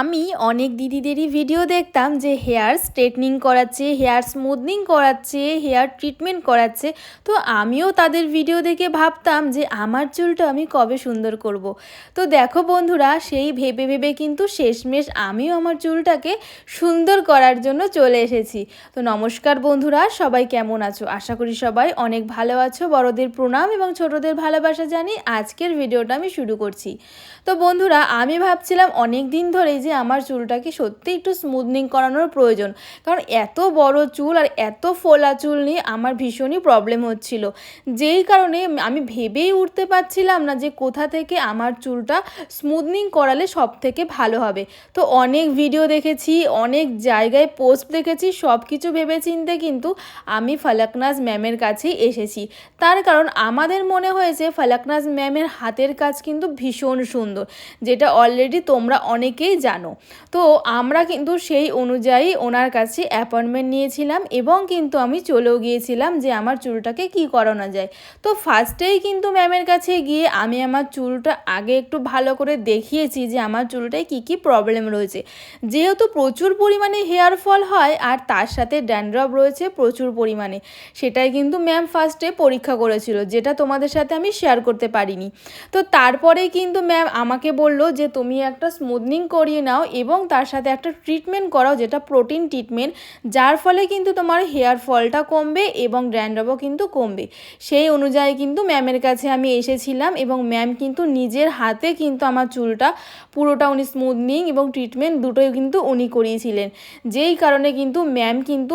আমি অনেক দিদিদেরই ভিডিও দেখতাম যে হেয়ার স্ট্রেটনিং করাচ্ছে, হেয়ার স্মুথনিং করাচ্ছে, হেয়ার ট্রিটমেন্ট করাচ্ছে। তো আমিও তাদের ভিডিও দেখে ভাবতাম যে আমার চুলটা আমি কবে সুন্দর করব। তো দেখো বন্ধুরা, সেই ভেবে ভেবে কিন্তু শেষমেশ আমিও আমার চুলটাকে সুন্দর করার জন্য চলে এসেছি। তো নমস্কার বন্ধুরা, সবাই কেমন আছো? আশা করি সবাই অনেক ভালো আছো। বড়দের প্রণাম এবং ছোটদের ভালোবাসা জানি আজকের ভিডিওটা আমি শুরু করছি। তো বন্ধুরা, আমি ভাবছিলাম অনেক দিন ধরেই যে আমার চুলটাকে সত্যি একটু স্মুথনিং করানোর প্রয়োজন। কারণ এত বড় চুল আর এত ফোলা চুল নিয়ে আমার ভীষণই প্রবলেম হচ্ছিল। যেই কারণে আমি ভেবেই উঠতে পারছিলাম না যে কোথা থেকে আমার চুলটা স্মুথনিং করালে সব থেকে ভালো হবে। তো অনেক ভিডিও দেখেছি, অনেক জায়গায় পোস্ট দেখেছি সব কিছু ভেবে চিনতে কিন্তু আমি ফালাকনাজ ম্যামের কাছেই এসেছি। তার কারণ আমাদের মনে হয়েছে ফালাকনাজ ম্যামের হাতের কাজ কিন্তু ভীষণ সুন্দর। যেটা অলরেডি তোমরা অনেকেই জানো। তো আমরা কিন্তু সেই অনুযায়ী ওনার কাছে অ্যাপয়েন্টমেন্ট নিয়েছিলাম এবং কিন্তু আমি চলেও গিয়েছিলাম যে আমার চুলটাকে কি করানো যায়। তো ফার্স্টেই কিন্তু ম্যামের কাছে গিয়ে আমি আমার চুলটা আগে একটু ভালো করে দেখিয়েছি যে আমার চুলটায় কি কি প্রবলেম রয়েছে। যেহেতু প্রচুর পরিমাণে হেয়ার ফল হয় আর তার সাথে ড্যান্ড্রপ রয়েছে প্রচুর পরিমাণে, সেটাই কিন্তু ম্যাম ফার্স্টে পরীক্ষা করেছিল, যেটা তোমাদের সাথে আমি শেয়ার করতে পারিনি। তো তারপরে কিন্তু ম্যাম আমাকে বলল যে, তুমি একটা স্মুথনিং করিয়ে নাও এবং তার সাথে একটা ট্রিটমেন্ট করাও, যেটা প্রোটিন ট্রিটমেন্ট যার ফলে কিন্তু তোমার হেয়ার ফলটা কমবে এবং ড্যান্ড্রবও কিন্তু কমবে। সেই অনুযায়ী কিন্তু ম্যামের কাছে আমি এসেছিলাম এবং ম্যাম কিন্তু নিজের হাতে কিন্তু আমার চুলটা পুরোটা উনি স্মুথনিং এবং ট্রিটমেন্ট দুটোই কিন্তু উনি করিয়েছিলেন। যেই কারণে কিন্তু ম্যাম কিন্তু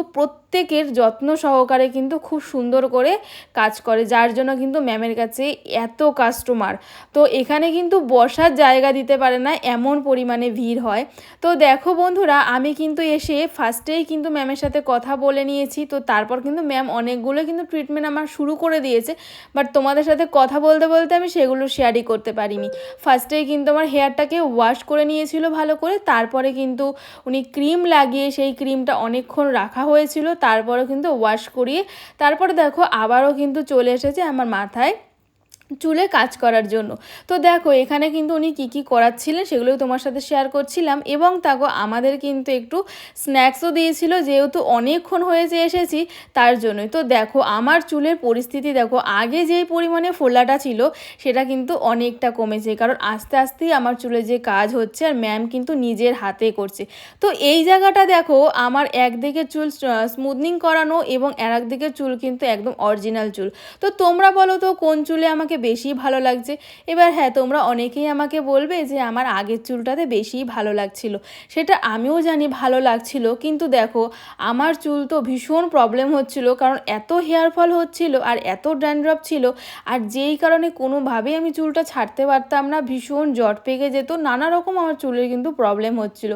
প্রত্যেকের যত্ন সহকারে কিন্তু খুব সুন্দর করে কাজ করে, যার জন্য কিন্তু ম্যামের কাছে এত কাস্টমার তো এখানে কিন্তু বসার জায়গা দিতে পারে না, এমন পরিমাণে ভিড় হয়। তো দেখো বন্ধুরা, আমি কিন্তু এসে ফার্স্টেই কিন্তু ম্যামের সাথে কথা বলে নিয়েছি, তো তারপর কিন্তু ম্যাম অনেকগুলো কিন্তু ট্রিটমেন্ট আমার শুরু করে দিয়েছে বাট তোমাদের সাথে কথা বলতে বলতে আমি সেগুলো শেয়ারই করতে পারিনি। ফার্স্টেই কিন্তু আমার হেয়ারটাকে ওয়াশ করে নিয়েছিল ভালো করে, তারপরে কিন্তু উনি ক্রিম লাগিয়ে সেই ক্রিমটা অনেকক্ষণ রাখা হয়েছিল তারপরে কিন্তু ওয়াশ করি তারপরে দেখো আবারও কিন্তু চলে এসেছে আমার মাথায়। চুলে কাজ করার জন্য। তো দেখো, এখানে কিন্তু উনি কী কী করাচ্ছিলেন সেগুলোই তোমার সাথে শেয়ার করছিলাম এবং তাকে আমাদের কিন্তু একটু স্ন্যাক্সও দিয়েছিল যেহেতু অনেকক্ষণ হয়েছে এসেছি তার জন্যই। তো দেখো, আমার চুলের পরিস্থিতি দেখো, আগে যেই পরিমাণে ফোলাটা ছিল সেটা কিন্তু অনেকটা কমেছে। কারণ আস্তে আস্তেই আমার চুলে যে কাজ হচ্ছে আর ম্যাম কিন্তু নিজের হাতে করছে। তো এই জায়গাটা দেখো, আমার একদিকে চুল স্মুথনিং করানো এবং আর একদিকে চুল কিন্তু একদম অরিজিনাল চুল। তো তোমরা বলো তো কোন চুলে আমাকে বেশি ভালো লাগছে। এবার হ্যাঁ তোমরা অনেকেই আমাকে বলবে যে আমার আগের চুলটাতে বেশিই ভালো লাগছিল। সেটা আমিও জানি ভালো লাগছিল, কিন্তু দেখো, আমার চুল তো ভীষণ প্রবলেম হচ্ছিল, কারণ এত হেয়ার ফল হচ্ছিল আর এত ড্যান্ড্রপ ছিল, আর যেই কারণে কোনোভাবেই আমি চুলটা ছাড়তে পারতাম না, ভীষণ জট পেকে যেত, নানা রকম আমার চুলের কিন্তু প্রবলেম হচ্ছিল।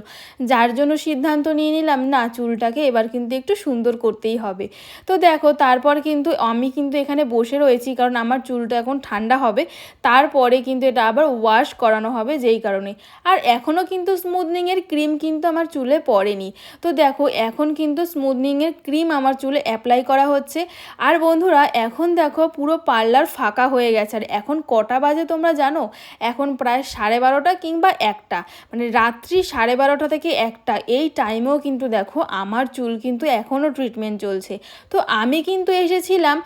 যার জন্য সিদ্ধান্ত নিয়ে নিলাম, না, চুলটাকে এবার কিন্তু একটু সুন্দর করতেই হবে। তো দেখো, তারপর কিন্তু আমি কিন্তু এখানে বসে রয়েছি, কারণ আমার চুলটা এখন ঠান্ডা হবে, তারপরে কিন্তু এটা আবার ওয়াশ করানো হবে যেই কারণে। আর এখনও কিন্তু স্মুথনিংয়ের ক্রিম কিন্তু আমার চুলে পড়েনি। তো দেখো, এখন কিন্তু স্মুথনিংয়ের ক্রিম আমার চুলে অ্যাপ্লাই করা হচ্ছে। আর বন্ধুরা, এখন দেখো পুরো পার্লার ফাঁকা হয়ে গেছে। আর এখন কটা বাজে তোমরা জানো? এখন প্রায় সাড়ে বারোটা কিংবা একটা। মানে রাত্রি সাড়ে বারোটা থেকে একটা। এই টাইমেও কিন্তু দেখো আমার চুল কিন্তু এখনও ট্রিটমেন্ট চলছে। তো আমি কিন্তু এসেছিলাম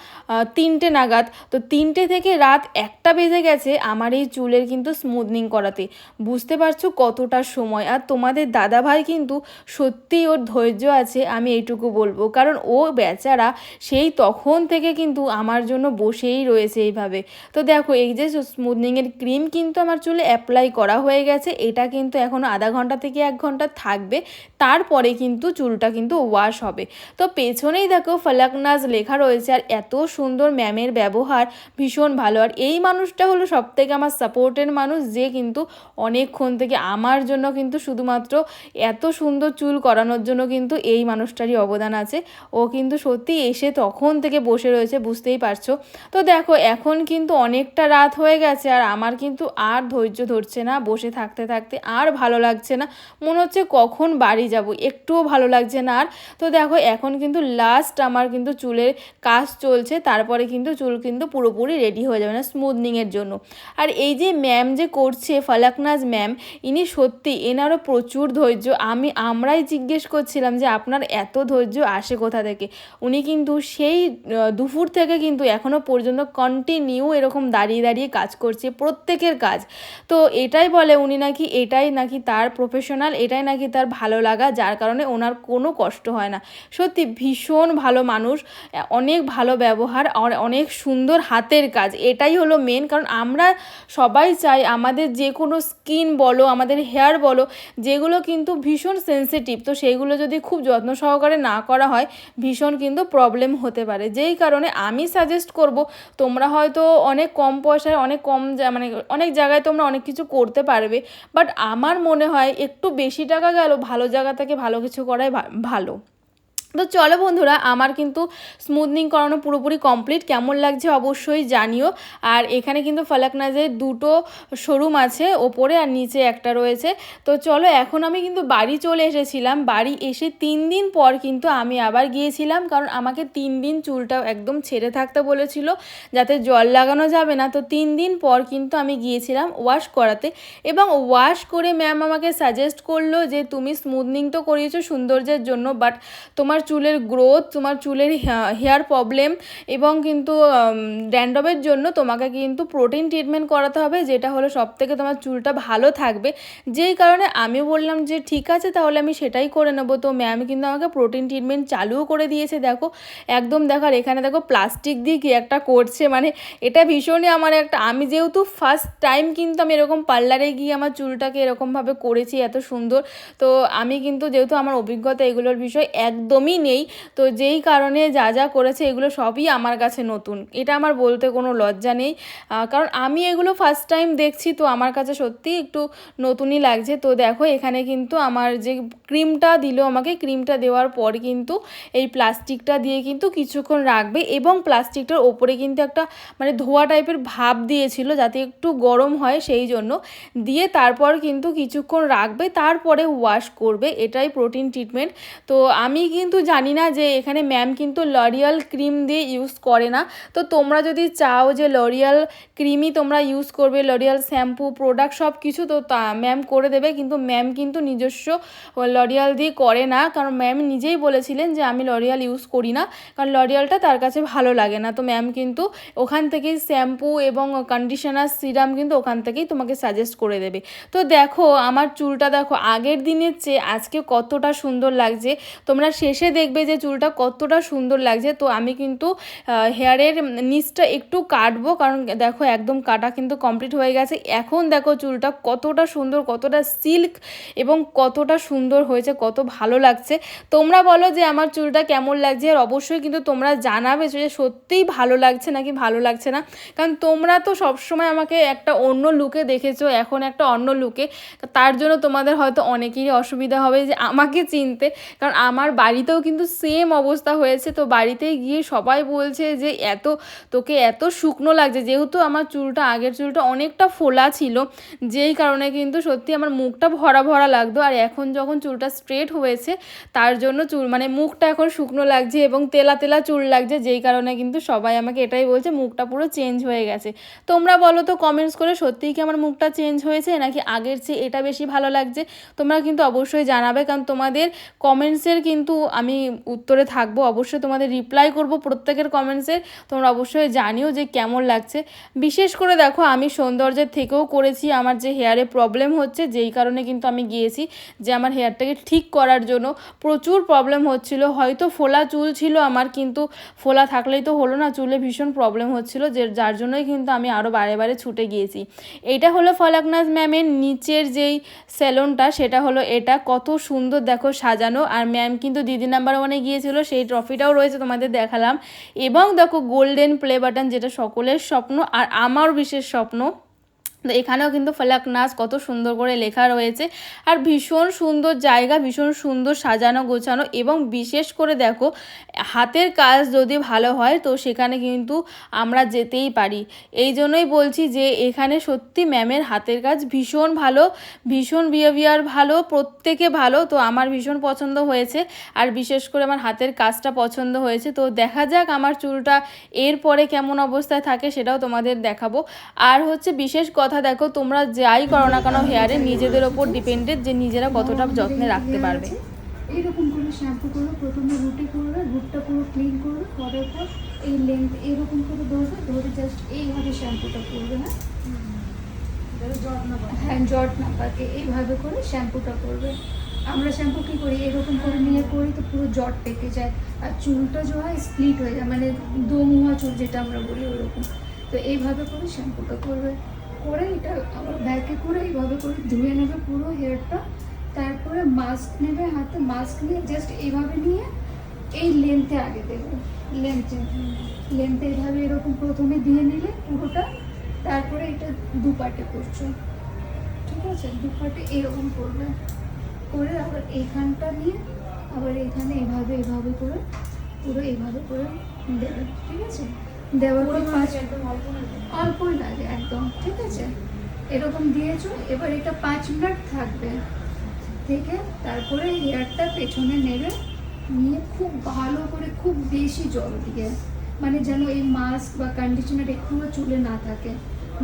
তিনটে নাগাদ। তো তিনটে থেকে রাত রাত একটা বেজে গেছে আমার এই চুলের কিন্তু স্মুথনিং করাতে। বুঝতে পারছ কতটা সময়? আর তোমাদের দাদাভাই কিন্তু সত্যিই ওর ধৈর্য আছে, আমি এইটুকু বলব। কারণ ও বেচারা সেই তখন থেকে কিন্তু আমার জন্য বসেই রয়েছে এইভাবে। তো দেখো, এই যে স্মুথনিংয়ের ক্রিম কিন্তু আমার চুলে অ্যাপ্লাই করা হয়ে গেছে, এটা কিন্তু এখনও আধা ঘণ্টা থেকে এক ঘণ্টা থাকবে, তারপরে কিন্তু চুলটা কিন্তু ওয়াশ হবে। তো পেছনেই দেখো ফলাকনাজ লেখা রয়েছে, আর এত সুন্দর ম্যামের ব্যবহার, ভীষণ ভালো। আর এই মানুষটা হলো সব থেকে আমার সাপোর্টের মানুষ, যে কিন্তু অনেকক্ষণ থেকে আমার জন্য কিন্তু শুধুমাত্র এত সুন্দর চুল করানোর জন্য কিন্তু এই মানুষটারই অবদান আছে। ও কিন্তু সত্যি এসে তখন থেকে বসে রয়েছে, বুঝতেই পারছ। তো দেখো, এখন কিন্তু অনেকটা রাত হয়ে গেছে আর আমার কিন্তু আর ধৈর্য ধরছে না বসে থাকতে থাকতে, আর ভালো লাগছে না। মনে হচ্ছে কখন বাড়ি যাব, একটুও ভালো লাগছে না। আর তো দেখো, এখন কিন্তু লাস্ট আমার কিন্তু চুলের কাজ চলছে, তারপরে কিন্তু চুল কিন্তু পুরোপুরি রেডি হয়ে যাবে। না স্মুথনিংয়ের জন্য। আর এই যে ম্যাম যে করছে, ফালাকনাজ ম্যাম ইনি সত্যি এনারও প্রচুর ধৈর্য। আমি, আমরাই জিজ্ঞেস করছিলাম যে আপনার এত ধৈর্য আসে কোথা থেকে? উনি কিন্তু সেই দুপুর থেকে কিন্তু এখনও পর্যন্ত কন্টিনিউ এরকম দাঁড়িয়ে দাঁড়িয়ে কাজ করছে, প্রত্যেকের কাজ। তো এটাই বলে উনি নাকি এটাই নাকি তার প্রফেশনাল এটাই নাকি তার ভালো লাগা, যার কারণে ওনার কোনো কষ্ট হয় না। সত্যি ভীষণ ভালো মানুষ অনেক ভালো ব্যবহার আর অনেক সুন্দর হাতের কাজ। এটাই হলো মেন কারণ আমরা সবাই চাই আমাদের যে কোনো স্কিন বলো, আমাদের হেয়ার বলো, যেগুলো কিন্তু ভীষণ সেন্সিটিভ তো সেইগুলো যদি খুব যত্ন সহকারে না করা হয়, ভীষণ কিন্তু প্রবলেম হতে পারে। যেই কারণে আমি সাজেস্ট করব, তোমরা হয়তো অনেক কম পয়সায়, অনেক কম মানে অনেক জায়গায় তোমরা অনেক কিছু করতে পারবে বাট আমার মনে হয় একটু বেশি টাকা গেল, ভালো জায়গা থেকে ভালো কিছু করাই ভালো। তো চলো বন্ধুরা, আমার কিন্তু স্মুথনিং করানো পুরোপুরি কমপ্লিট কেমন লাগছে অবশ্যই জানিও। আর এখানে কিন্তু ফালাকনাজের দুটো শোরুম আছে, ওপরে আর নিচে একটা রয়েছে। তো চলো, এখন আমি কিন্তু বাড়ি চলে এসেছিলাম। বাড়ি এসে তিন দিন পর কিন্তু আমি আবার গিয়েছিলাম, কারণ আমাকে তিন দিন চুলটা একদম ছেড়ে থাকতে বলেছিল, যাতে জল লাগানো যাবে না। তো তিন দিন পর কিন্তু আমি গিয়েছিলাম ওয়াশ করাতে। এবং ওয়াশ করে ম্যাম আমাকে সাজেস্ট করল যে, তুমি স্মুথনিং তো করিয়েছো সৌন্দর্যের জন্য বাট তোমার চুলের গ্রোথ তোমার চুলের হেয়ার প্রবলেম এবং কিন্তু ড্যান্ডবের জন্য তোমাকে কিন্তু প্রোটিন ট্রিটমেন্ট করাতে হবে, যেটা হলো সব থেকে তোমার চুলটা ভালো থাকবে। যেই কারণে আমি বললাম যে, ঠিক আছে, তাহলে আমি সেটাই করে নেব। তো ম্যাম কিন্তু আমাকে প্রোটিন ট্রিটমেন্ট চালুও করে দিয়েছে, দেখো। একদম দেখো আর এখানে দেখো প্লাস্টিক দিয়ে কি একটা করছে মানে এটা ভীষণই আমার একটা, আমি যেহেতু ফার্স্ট টাইম কিন্তু আমি এরকম পার্লারে গিয়ে আমার চুলটাকে এরকমভাবে করেছি, এত সুন্দর। তো আমি কিন্তু যেহেতু আমার অভিজ্ঞতা এগুলোর বিষয়, একদমই নেই। তো যেই কারণে যা যা করেছে এগুলো সবই আমার কাছে নতুন। এটা আমার বলতে কোনো লজ্জা নেই। কারণ আমি এগুলো ফার্স্ট টাইম দেখছি, তো আমার কাছে সত্যি একটু নতুনই লাগছে। তো দেখো, এখানে কিন্তু আমার যে ক্রিমটা দিল আমাকে ক্রিমটা দেওয়ার পর কিন্তু এই প্লাস্টিকটা দিয়ে কিন্তু কিছুক্ষণ রাখবে এবং প্লাস্টিকটার ওপরে কিন্তু একটা মানে ধোয়া টাইপের ভাব দিয়েছিল যাতে একটু গরম হয় সেই জন্য। দিয়ে তারপর কিন্তু কিছুক্ষণ রাখবে, তারপরে ওয়াশ করবে। এটাই প্রোটিন ট্রিটমেন্ট তো আমি কিন্তু জানি না যে এখানে ম্যাম কিন্তু লরিয়াল ক্রিম দিয়ে ইউজ করে না। তো তোমরা যদি চাও যে লরিয়াল ক্রিমই তোমরা ইউজ করবে লরিয়াল শ্যাম্পু প্রোডাক্ট সব কিছু তো তা ম্যাম করে দেবে। কিন্তু ম্যাম কিন্তু নিজস্ব লরিয়াল দিয়ে করে না। কারণ ম্যাম নিজেই বলেছিলেন যে আমি লরিয়াল ইউজ করি না। কারণ লরিয়ালটা তার কাছে ভালো লাগে না। তো ম্যাম কিন্তু ওখান থেকেই শ্যাম্পু এবং কন্ডিশনার সিরাম কিন্তু ওখান থেকেই তোমাকে সাজেস্ট করে দেবে। তো দেখো, আমার চুলটা দেখো, আগের দিনের চেয়ে আজকে কতটা সুন্দর লাগছে। তোমরা শেষে দেখবে যে চুলটা কতটা সুন্দর লাগছে। তো আমি কিন্তু হেয়ারের নিচটা একটু কাটবো কারণ দেখো একদম কাটা কিন্তু কমপ্লিট হয়ে গেছে। এখন দেখো চুলটা কতটা সুন্দর, কতটা সিল্ক এবং কতটা সুন্দর হয়েছে, কত ভালো লাগছে। তোমরা বলো যে আমার চুলটা কেমন লাগছে আর অবশ্যই কিন্তু তোমরা জানাবে যে সত্যিই ভালো লাগছে নাকি ভালো লাগছে না। কারণ তোমরা তো সবসময় আমাকে একটা অন্য লুকে দেখেছ, এখন একটা অন্য লুকে তার জন্য তোমাদের হয়তো অনেকেরই অসুবিধা হবে যে আমাকে চিনতে। কারণ আমার বাড়িতেও কিন্তু সেম অবস্থা হয়েছে। তো বাড়িতে গিয়ে সবাই বলছে যে, এত, তোকে এত শুকনো লাগছে। যেহেতু আমার চুলটা, আগের চুলটা অনেকটা ফোলা ছিল, যেই কারণে কিন্তু সত্যি আমার মুখটা ভরা ভরা লাগতো। আর এখন যখন চুলটা স্ট্রেট হয়েছে, তার জন্য চুল মানে মুখটা এখন শুকনো লাগছে এবং তেলা তেলা চুল লাগছে, যেই কারণে কিন্তু সবাই আমাকে এটাই বলছে, মুখটা পুরো চেঞ্জ হয়ে গেছে। তোমরা বলো তো কমেন্টস করে সত্যিই কি আমার মুখটা চেঞ্জ হয়েছে, নাকি আগের চেয়ে এটা বেশি ভালো লাগছে? তোমরা কিন্তু অবশ্যই জানাবে, কারণ তোমাদের কমেন্টসের কিন্তু আমি উত্তরে থাকব, অবশ্যই তোমাদের রিপ্লাই করব প্রত্যেকের কমেন্টসের তোমরা অবশ্যই জানিও যে কেমন লাগছে। বিশেষ করে দেখো, আমি সৌন্দর্যের থেকেও করেছি আমার যে হেয়ারে প্রবলেম হচ্ছে, যেই কারণে কিন্তু আমি গিয়েছি যে আমার হেয়ারটাকে ঠিক করার জন্য। প্রচুর প্রবলেম হচ্ছিল, হয়তো ফোলা চুল ছিল আমার, কিন্তু ফোলা থাকলেই তো হলো না, চুলে ভীষণ প্রবলেম হচ্ছিল, যে যার জন্যই কিন্তু আমি আরও বারে বারে ছুটে গিয়েছি। এইটা হলো ফলাকনাজ ম্যামের নিচের যেই স্যালনটা সেটা হলো এটা। কত সুন্দর দেখো সাজানো, আর ম্যাম কিন্তু দিদি নাম্বার ওয়ানে গিয়েছিল, সেই ট্রফিটাও রয়েছে তোমাদের দেখালাম। এবং দেখো গোল্ডেন প্লে বাটন যেটা সকলের স্বপ্ন আর আমার বিশেষ স্বপ্ন। তো এখানেও কিন্তু ফলাক নাচ কত সুন্দর করে লেখা রয়েছে। আর ভীষণ সুন্দর জায়গা, ভীষণ সুন্দর সাজানো, গোছানো এবং বিশেষ করে দেখো, হাতের কাজ যদি ভালো হয় তো সেখানে কিন্তু আমরা যেতেই পারি। এই জন্যই বলছি যে এখানে সত্যি ম্যামের হাতের কাজ ভীষণ ভালো, ভীষণ বিহেভিয়ার ভালো, প্রত্যেকে ভালো। তো আমার ভীষণ পছন্দ হয়েছে আর বিশেষ করে আমার হাতের কাজটা পছন্দ হয়েছে। তো দেখা যাক আমার চুলটা এরপরে কেমন অবস্থায় থাকে সেটাও তোমাদের দেখাবো। আর হচ্ছে বিশেষ কথা দেখো, তোমরা যাই করো না কেন হেয়ারে নিজেদের ওপর ডিপেন্ডেড যে নিজেরা কতটা যত্নে রাখতে পারবে। এরকম করে শ্যাম্পু করো, প্রথমে রুটি করবে রুটটা পুরো ক্লিন করবে করার পর এই লেন্থ এরকম করে ধরবে, ধরে জাস্ট এইভাবে শ্যাম্পুটা করবে না হ্যাঁ জট না পাকে, এইভাবে করে শ্যাম্পুটা করবে। আমরা শ্যাম্পু কী করি? এরকম করে নিয়ে করি তো পুরো জট পেকে যায়। আর চুলটা যে হয় স্প্লিট হয়ে যায় মানে দোমুয়া চুল যেটা আমরা বলি ওরকম। তো এইভাবে করে শ্যাম্পুটা করবে। করে এটা আবার ব্যাকে করে এইভাবে করে ধুয়ে নেবে পুরো হেয়ারটা তারপরে মাস্ক নেবে, হাতে মাস্ক নিয়ে জাস্ট এইভাবে নিয়ে এই লেন্থে আগে দেবে। লেন্থে লেন্থে এইভাবে এরকম প্রথমে দিয়ে নিলে পুরোটা, তারপরে এটা দু পার্টে করছ। ঠিক আছে? দু পার্টে এরকম করবে। করে আবার এইখানটা নিয়ে আবার এখানে এভাবে এভাবে করে, পুরো এভাবে করে দেবে। ঠিক আছে? দেওয়ার পাঁচ অল্পই লাগে একদম, ঠিক আছে? এরকম দিয়েছ, এবার এটা পাঁচ মিনিট থাকবে। থেকে তারপরে হেয়ারটা পেছনে নেবে নিয়ে খুব ভালো করে খুব বেশি জল দিয়ে মানে যেন এই মাস্ক বা কন্ডিশনার একটুও চুলে না থাকে,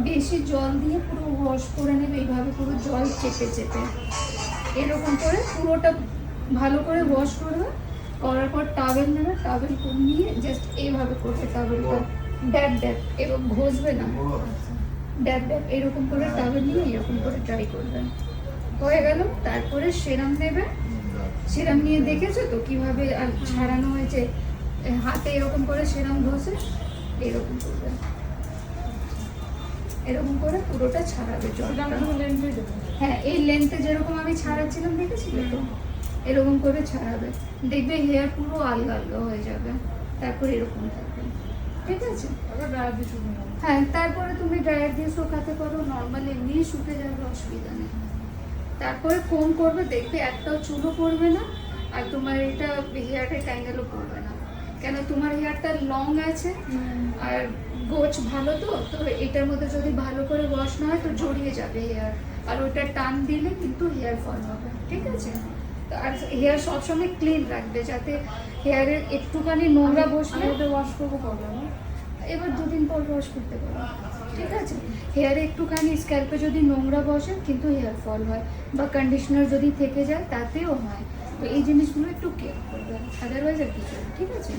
বেশি জল দিয়ে পুরো ওয়াশ করে নেবে, এইভাবে পুরো জল চেপে চেপে। এরকম করে পুরোটা ভালো করে ওয়াশ করবে করার পর টাবেল নেবে টাওয়েল নিয়ে জাস্ট এইভাবে করবে টাবেলটা ড্যাব ড্যাব এবং ঘষবে না। ড্যাব ড্যাব এরকম করে টাবেল নিয়ে এরকম করে ট্রাই করবে। হয়ে গেল তারপরে সেরাম নেবে। সেরাম নিয়ে দেখেছ তো কীভাবে আর ছাড়ানো হয়েছে? হাতে এরকম করে সেরাম ঘষে এরকম করবে। এরকম করে পুরোটা ছাড়াবে। হ্যাঁ এই লেন্থে যেরকম আমি ছাড়াচ্ছিলাম দেখেছিলে তো? এরকম করে ছাড়াবে। দেখবে হেয়ার পুরো আলগা আলগা হয়ে যাবে। তারপর এরকম থাকবে। ঠিক আছে? হ্যাঁ তারপরে তুমি ড্রায়ার দিয়ে শুকাতে পারো। নর্মাল এমনি শুকে যাবে অসুবিধা নেই। তারপরে কোম করবে দেখবে একটাও চুলও পড়বে না আর তোমার এটা হেয়ারে ট্যাঙ্গেলও পড়বে না। কেন তোমার হেয়ারটা লং আছে আর গোছ ভালো তো তো এটার মধ্যে যদি ভালো করে ওয়াশ না হয় তো জড়িয়ে যাবে হেয়ার আর ওটা টান দিলে কিন্তু হেয়ার ফল হবে। ঠিক আছে? আর হেয়ার সবসময় ক্লিন রাখবে যাতে হেয়ারের একটুখানি নোংরা বসলে ওয়াশ করব কবে এবার দুদিন পর ওয়াশ করতে পারো ঠিক আছে? হেয়ারে একটুখানি স্ক্যাল্পে যদি নোংরা বসে কিন্তু হেয়ার ফল হয় বা কন্ডিশনার যদি থেকে যায় তাতেও হয়। তো এই জিনিসগুলো একটু কেয়ার করবে আদারওয়াইজ আর কিছু ঠিক আছে?